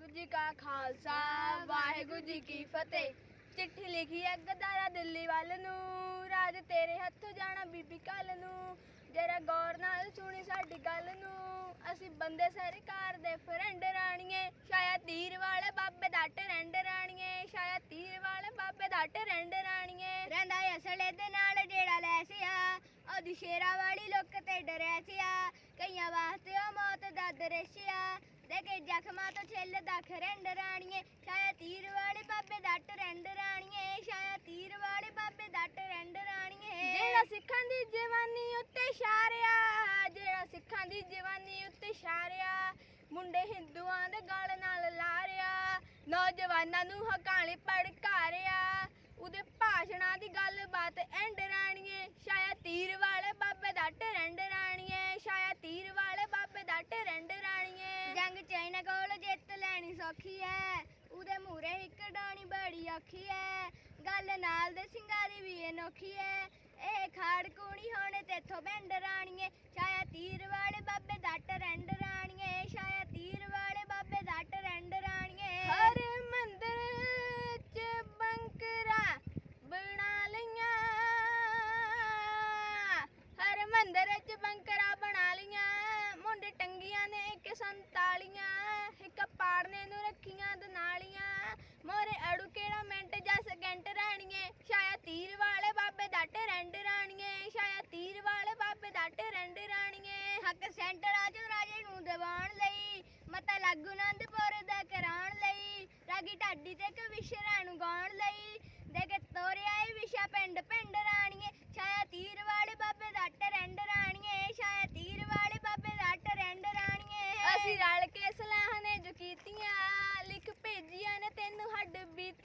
ਵਾਹਿਗੁਰੂ ਜੀ ਕਾ ਖਾਲਸਾ, ਵਾਹਿਗੁਰੂ ਜੀ ਕੀ ਫਤਿਹ। ਚਿੱਠੀ ਲਿਖੀ ਹੈ ਗਦਾਰਾ ਦਿੱਲੀ ਵੱਲ ਨੂੰ, ਰਾਜ ਤੇਰੇ ਹੱਥੋਂ ਜਾਣਾ ਬੀਬੀ ਕੱਲ ਨੂੰ। ਜਰਾ ਗੌਰ ਨਾਲ ਸੁਣੀ ਸਾਡੀ ਗੱਲ ਨੂੰ। ਅਸੀਂ ਬੰਦੇ ਸਰਕਾਰ ਦੇ ਫਰੈਂਡ ਰਾਣੀਏ, ਸ਼ਾਇਦ ਤੀਰ ਵਾਲੇ ਬਾਬੇ ਦਾ ਟਰੈਂਡ ਰਾਣੀਏ, ਸ਼ਾਇਦ ਤੀਰ ਵਾਲੇ ਬਾਬੇ ਦਾ ਟਰੈਂਡ ਰਾਣੀਏ। ਰਹਿੰਦਾ ਅਸਲੇ ਦੇ ਨਾਲ ਜਿਹੜਾ ਲੈ ਸਿਆ, ਉਹਦੀ ਸ਼ੇਰਾ ਵਾਲੀ ਲੁੱਕ ਤੇ ਡਰਿਆ ਸਿਆ। ਕਈਆਂ ਵਾਸਤੇ ਉਹ ਮੌਤ ਦਾ ਦ੍ਰਿਸ਼ਿਆ ਦੇਖੇ ਜ਼ਖਮਾਂ ਤੋਂ ਛਿੱਲਦਾ ਖਰੰਡ ਰਾਣੀਏ ਸ਼ਾਇਦ ਤੀਰ ਵਾਲੇ ਬਾਬੇ ਦਾ ਟਰੈਂਡ ਰਾਣੀਏ ਸ਼ਾਇਦ ਤੀਰ ਵਾਲੇ ਬਾਬੇ ਦਾ ਟਰੈਂਡ ਰਾਣੀਏ। ਜਿਹੜਾ ਸਿੱਖਾਂ ਦੀ ਜਵਾਨੀ ਉੱਤੇ ਛਾਰਿਆ, ਜਿਹੜਾ ਸਿੱਖਾਂ ਦੀ ਜਵਾਨੀ ਉੱਤੇ ਛਾਰਿਆ, ਮੁੰਡੇ ਹਿੰਦੂਆਂ ਦੇ ਗਲ ਨਾਲ ਲਾਰਿਆ, ਨੌਜਵਾਨਾਂ ਨੂੰ ਹਕਾਲੇ ਪੜਕਾਰਿਆ, ਉਹਦੇ ਭਾਸ਼ਣਾਂ ਦੀ ਗੱਲ ਲੈਣੀ ਸੌਖੀ ਐ, ਉਹਦੇ ਮੂਰੇ ਇੱਕ ਡਾਣੀ ਬੜੀ ਔਖੀ ਐ। ਗੱਲ ਨਾਲ ਦੇ ਸਿੰਗਾਰੀ ਵੀ ਅਨੋਖੀ ਐ। ਇਹ ਖਾੜ ਕੂਣੀ ਹੋਣੇ ਤੇਥੋਂ ਬੈਂਡ ਰਾਣੀਏ ਸ਼ਾਇਦ ਤੀਰ ਵਾਲੇ ਬਾਬੇ ਦਾ ਟਰੈਂਡ ਰਾਣੀਏ ਸ਼ਾਇਦ ਤੀਰ ਵਾਲੇ ਬਾਬੇ ਦਾ ਟਰੈਂਡ ਰਾਣੀਏ ਹਰ ਮੰਦਰ ਚ ਬੰਕਰਾ ਬਣਾ ਲਈਆਂ ਹਰ ਮੰਦਰ ਚ ਬੰਕਰਾ ਬਣਾ ਲਈਆਂ ਮੁੰਡੇ ਟੰਗੀਆਂ ਸੰਤਾਲੀਆਂ, ਇੱਕ ਪਾੜਨੇ ਨੂੰ ਰੱਖੀਆਂ ਦਨਾਲੀਆਂ। ਮੋਰੇ ਅੜੂ ਕਿਹੜਾ ਮਿੰਟ ਜਾਂ ਸਕਿੰਟ ਰਹਿਣੀਏ ਸ਼ਾਇਦ ਤੀਰ ਵਾਲੇ ਬਾਬੇ ਦਾ ਟਰੈਂਡ ਰਾਣੀਏ। ਸ਼ਾਇਦ ਤੀਰ ਵਾਲੇ ਬਾਬੇ ਦਾ ਟਰੈਂਡ ਰਾਣੀਏ। ਹੱਕ ਸੈਂਟਰ ਆਜ ਰਾਜੇ ਨੂੰ ਦਿਵਾਉਣ ਲਈ। ਮਤਾ ਲਾਗੂ ਆਨੰਦਪੁਰ ਦਾ ਕਰਾਉਣ ਲਈ। ਰਾਗੀ ਢਾਡੀ ਤੇ ਕਵਿਸ਼ਰਾਂ ਨੂੰ ਗਾਉਣ ਲਈ। ਦੇ ਕੇ ਤੋਰਿਆ ਇਹ ਵਿਸ਼ਾ ਪਿੰਡ ਪਿੰਡ ਰਾਣੀਏ। ਛਾਇਆ বিতে